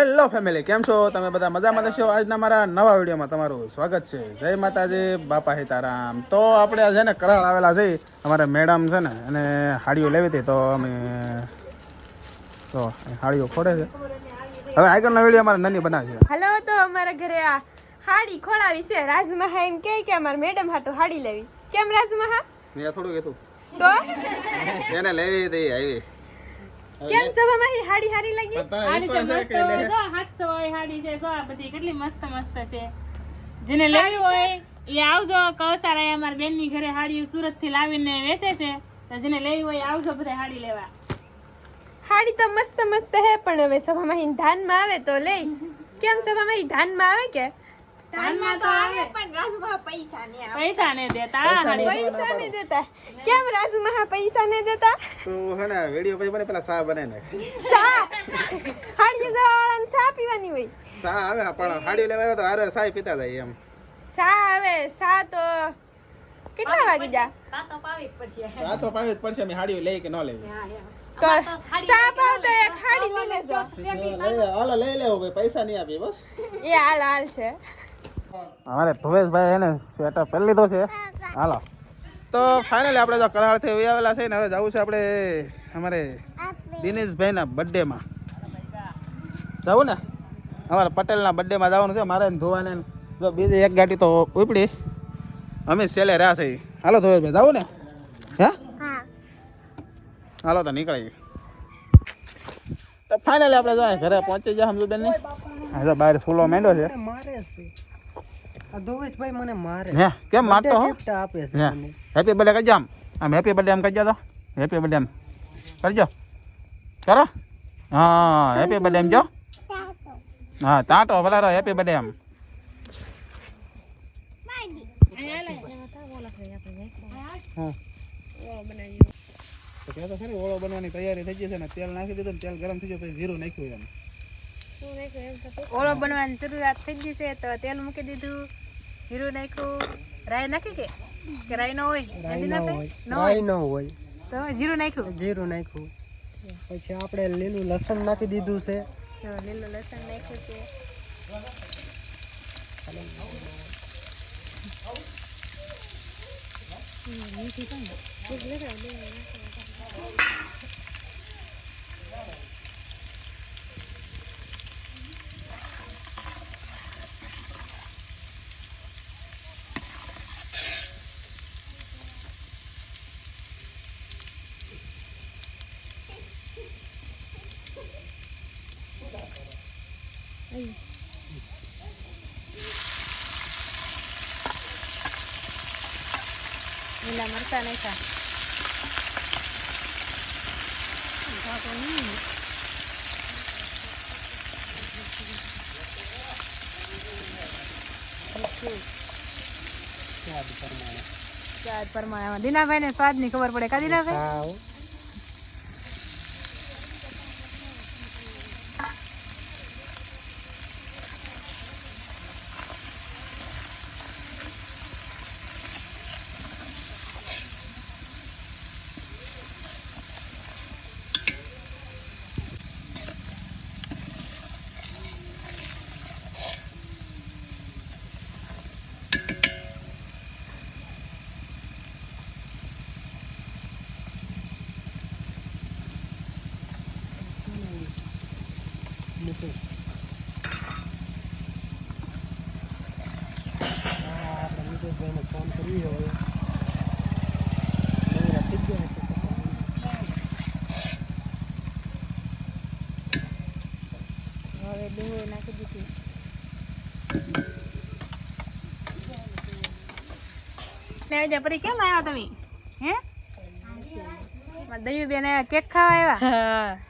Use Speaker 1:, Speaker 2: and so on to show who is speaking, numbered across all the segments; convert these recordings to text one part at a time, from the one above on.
Speaker 1: Hello family કેમ છો? તમે બધા મજામાં છો? આજના મારા નવા વિડીયોમાં તમારું સ્વાગત છે. જય માતાજી બાપા હિતારામ તો આપણે છે ને કરાળ આવેલા છે. અમારે મેડમ છે ને અને હાડીઓ લેવી હતી તો અમે તો હાડીઓ ખોડે છે. હવે આગળનો વીડિયો અમારે નાની બનાવી
Speaker 2: હલો તો અમારા ઘરે આ હાડી ખોળાવી છે. રાજમહા એમ કહે કે અમારા મેડમ હાટો હાડી લેવી. કેમ રાજમહા?
Speaker 1: મેં થોડું કીધું.
Speaker 2: તો?
Speaker 1: એને લેવી હતી આવી.
Speaker 2: કેમ સભામાં ઈ હાડી હારી લાગી?
Speaker 3: હાડી છે મસ્ત જો હાથસો હોય હાડી છે. જો આ બધી કેટલી મસ્ત મસ્ત છે. જેને લેવી હોય એ આવજો. કૌસારા અમારા બેનની ઘરે હાડીઓ સુરતથી લાવીને વેચે છે. તો જેને લેવી હોય આવજો બધા હાડી લેવા.
Speaker 2: હાડી તો મસ્ત મસ્ત હે પણ હવે સભામાં ધાન ધાનમાં આવે તો લે. કેમ સભામાં ધાનમાં આવે કે?
Speaker 3: તો આવે.
Speaker 2: પણ પૈસા ને
Speaker 3: પૈસા ને દેતા
Speaker 2: પૈસા ને દેતા કેમ રાજમહા પૈસા ને દેતા?
Speaker 1: તો હે ને વીડિયો પછી બને પેલા સા બને નાખ.
Speaker 2: સા હાડી વાળાને સા પીવાની હોય.
Speaker 1: સા આવે પણ હાડીઓ લેવા આવ્યો તો હારે સાય પીતા જાય એમ.
Speaker 2: સા આવે સા તો કેટલા વાગે જા?
Speaker 1: સા તો પાવી જ પડશે અમે હાડીઓ લઈ કે ન લેવી
Speaker 2: તો સા પાવ તો એક હાડી લઈ લેજો.
Speaker 1: લઈ લેવો પૈસા નહીં આપી બસ.
Speaker 2: એ હાલ હાલ છે.
Speaker 1: અમારે ભવેશભાઈ એને સ્વેટર પહેરી લીધો છે. હાલો. તો ફાઇનલી આપણે જો કરાળથી વી આવેલા છે ને, હવે જવું છે આપણે અમારે દિનેશભાઈના બર્થડેમાં જવું ને? અમારે પટેલના બર્થડેમાં જવાનું છે. મારે ને ધોવાને જો બીજી એક ગાડી તો ઉપડી. અમે સેલે રહ્યા છે હાલો ધોવેશભાઈ, જવું ને? હે? હાલો તો નીકળી તો ફાઇનલી આપણે જો ઘરે પહોંચી જાય સમજુબેનની હા તો બહાર ફૂલો માંડ્યો છે.
Speaker 4: આ મને મારે.
Speaker 1: હે કેમ મારતો હો?
Speaker 4: ગિફ્ટ આપે છે મને.
Speaker 1: હેપી બર્થડે કરજો આમ. આમ હેપી બર્થડે આમ કરજો તો. હેપી બર્થડે આમ. કરજો. કરો. હા હેપી બર્થડે એમ જો. હા તાટો ભલા રહો હેપી બર્થડે આમ ઓળો બનવાની તૈયારી થઈ જશે ને તેલ નાખી દીધું તેલ ગરમ થઈ ગયું પછી જીરું નાખ્યું એમ.
Speaker 3: ઓળો બનવાની શરૂઆત થઈ ગઈ છે તો તેલ મૂકી દીધું જીરું નાખ્યું. રાઈ નાખી કે? કે રાઈ ન હોય?
Speaker 4: રાઈ હોય.
Speaker 3: ન હોય? તો જીરું નાખ્યું?
Speaker 4: જીરું નાખ્યું. પછી આપણે લીલું લસણ નાખી દીધું છે.
Speaker 3: જો લીલું લસણ નાખ્યું છે. લીલા મરચા નાખ્યા સ્વાદ પ્રમાણે દિનાભાઈ ને સ્વાદની ખબર પડે કા દીનાભાઈ
Speaker 4: હા હો. મુકેશ. હા, આપણે મુકેશભાઈને ફોન કરીએ હવે નવરા થઈ ગયા છે તો
Speaker 3: હવે ડુંગળી નાખી દીધી ને પરી કેમ આવ્યા તમે હે દયું બેન આવ્યા કેક ખાવા આવ્યા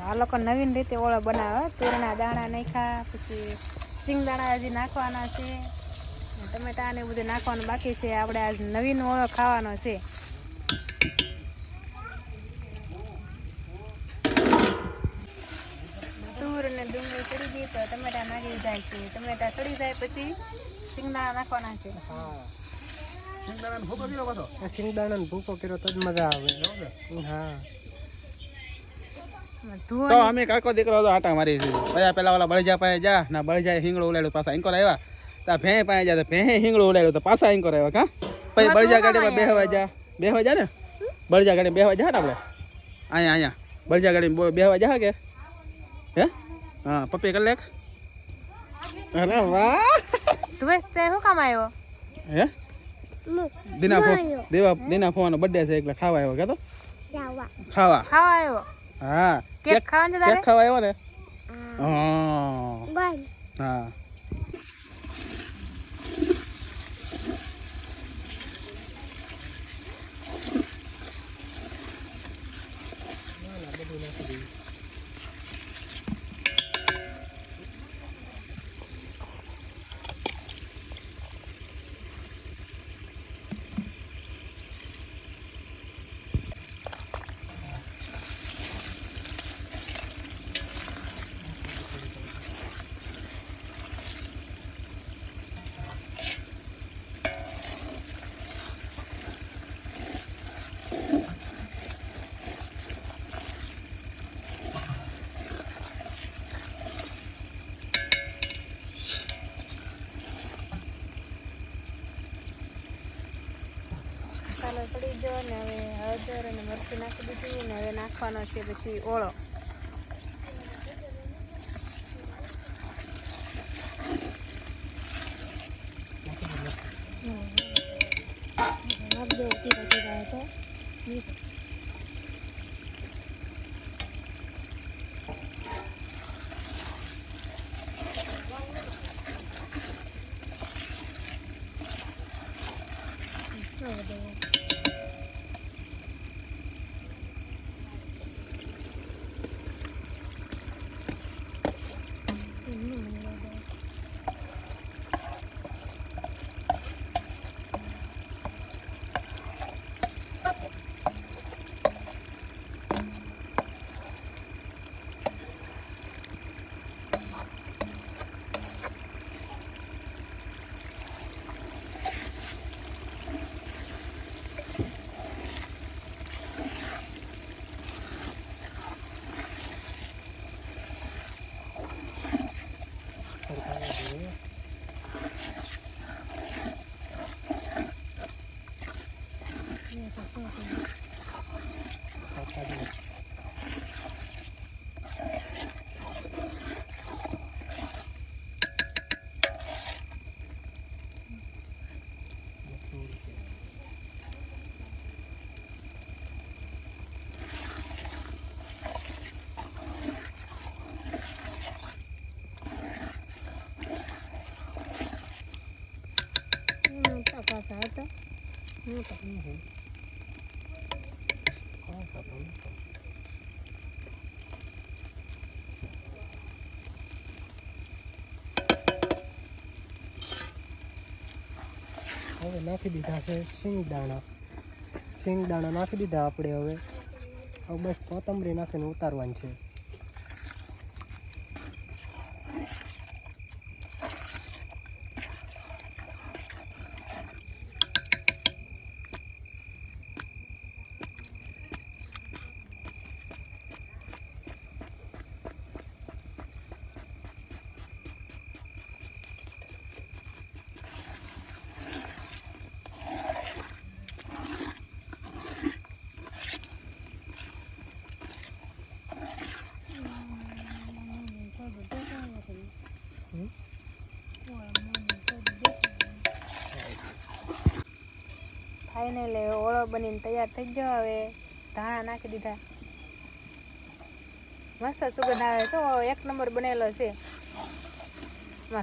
Speaker 3: આ લોકો નવીન રીતે ઓળો બનાવે. તુરના દાણા નાખ્યા પછી સિંગદાણા હજી નાખવાના છે. ટમેટા ને બધું નાખવાનું બાકી છે. આપણે આજ નવીન ઓળો ખાવાનો છે. તુર અને ડુંગળી સડી ગઈ તો ટમેટા નાખી જાય છે. ટમેટા સડી જાય પછી સિંગદાણા નાખવાના છે.
Speaker 4: ને ભૂકો કર્યો તો જ મજા આવે. હા.
Speaker 1: તો અમે કાકો દીકરો હતો આટા મારી છે પછી પેલા ઓલા બળજા પાસે જા ના બળજા હિંગળો ઉલાડ્યું પાછા ઇન્કોર આવ્યા. તા ભે પાસે જા તો ભે હિંગળો ઉલાડ્યું તો પાછા ઇન્કોર આવ્યા કા? પછી બળજા ગાડીમાં બેહવા જા. બેહવા જા ને? બળજા ગાડી બેહવા જા ને આપણે? અહીંયા અહીંયા. બળજા ગાડી બેહવા જા કે? હે? હા પપ્પી કરી લેખ અરે વાહ!
Speaker 3: તું તે શું કામ આવ્યો?
Speaker 1: હે? દિના દેવા દિના ફોવાનો બર્થડે છે એટલે ખાવા આવ્યો કે તો? ખાવા.
Speaker 3: ખાવા આવ્યો?
Speaker 1: હા.
Speaker 3: કેક ખાવાનું છે
Speaker 1: કેક
Speaker 3: તારે
Speaker 1: ખાવા આવ્યો ને? હા. હા.
Speaker 3: મસાલો અને હવે હળદર અને મરચું નાખી દીધું ને હવે નાખવાનો છે પછી ઓળો.
Speaker 4: હવે નાખી દીધા છે શિંગદાણા. દાણા નાખી દીધા આપણે હવે. હવે બસ કોથમરી નાખીને ઉતારવાની છે.
Speaker 3: ફાઇનલ ઓળો બનીને તૈયાર થઈ ગયો. હવે ધાણા નાખી દીધા. મસ્ત સુગંધ આવે છે. એક નંબર બનેલો છે.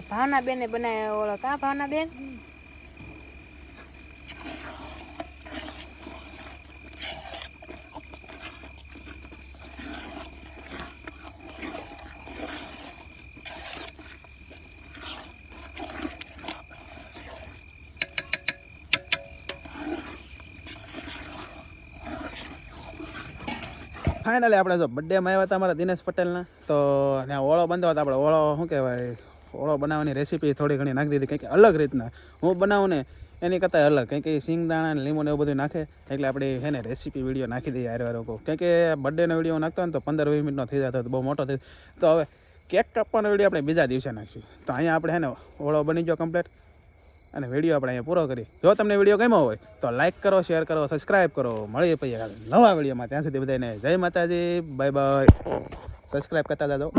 Speaker 3: ભાવના બેને બનાવ્યો ઓળો. કા ભાવના બેન?
Speaker 1: ફાઇનલી આપણે જો બર્થડેમાં આવ્યા હતા અમારા દિનેશ પટેલના, તો ત્યાં ઓળો બંધો હતો, આપણે ઓળો શું કહેવાય, ઓળો બનાવવાની રેસીપી થોડી ઘણી નાખી દીધી, કંઈક અલગ રીતના. હું બનાવું ને, એની કરતાં અલગ, કંઈક સિંગદાણા ને લીંબુ ને એવું બધું નાખે, એટલે આપણે હે ને રેસીપી વીડિયો નાખી દઈએ યાર લોકો કંઈક બર્થડેનો વીડિયો નાખતો ને તો પંદર વીસ મિનિટનો થઈ જતો બહુ મોટો થઈ તો હવે કેક કાપવાનો વીડિયો આપણે બીજા દિવસે નાખીશું. તો અહીંયા આપણે હે ને ઓળો બની ગયો કમ્પ્લીટ અને વીડિયો આપણે અહીંયા પૂરો કરી જો તમને વીડિયો ગમ્યો હોય, તો લાઇક કરો શેર કરો સબસ્ક્રાઇબ કરો. મળીએ પછી નવા વિડીયોમાં. ત્યાં સુધી બધાને જય માતાજી. બાય બાય સબસ્ક્રાઇબ કરતા જાજો.